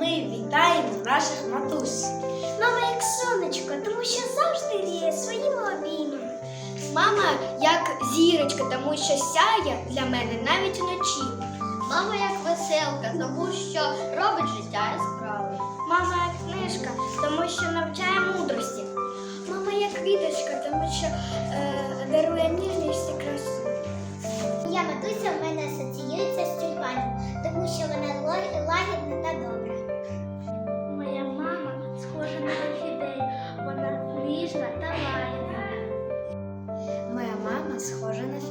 ми вітаємо наших матусь. Мама як сонечко, тому що завжди гріє своїми обіймами. Мама як зірочка, тому що сяє для мене навіть уночі. Мама як веселка, тому що робить життя яскравим. Мама як книжка, тому що навчає мудрості. Мама як квіточка, тому що е, дарує ніжність і красу. Я матуся в мене асоціюється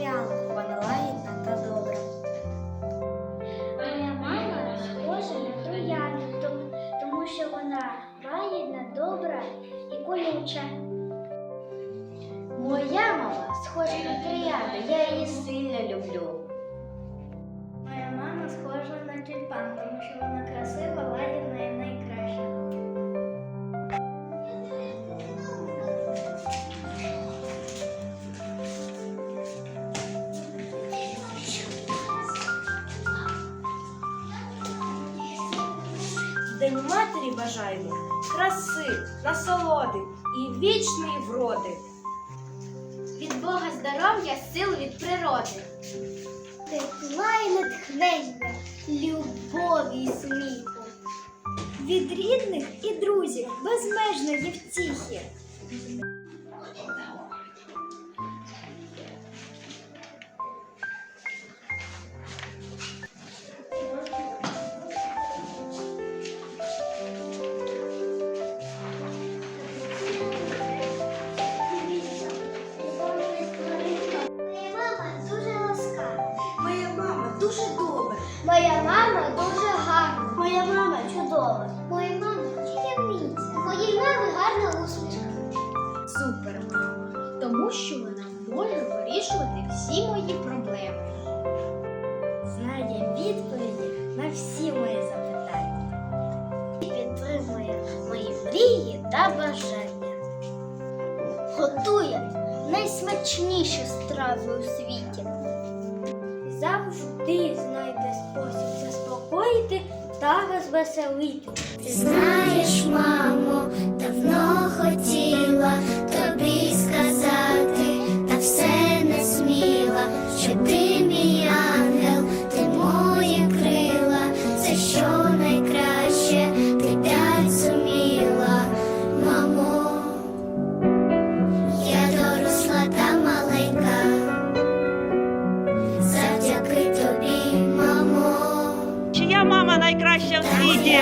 схожа на фіалку, вона лагідна та добра. Моя мама схожа на троянду, тому, тому що вона лагідна, добра і колюча. Моя мама схожа на троянду, я її сильно люблю. День матері бажаємо краси, насолоди і вічної вроди. Від Бога здоров'я, сил від природи. Тепла і натхнення, любові і сміху. Від рідних і друзів безмежної втіхи. Моя мама дуже гарна. Моя мама чудова. Моя мама чарівниця. Моїй мами гарна усмішка. Супер мама, тому що вона може вирішувати всі мої проблеми. Знає відповіді на всі мої запитання. І підтримує мої мрії та бажання. Готує найсмачніші страви у світі. Завжди знайде спосіб заспокоїти та розвеселити. Знаєш, мамо, давно хотіла тобі сказати, та все не сміла, що ти найкраща в світі.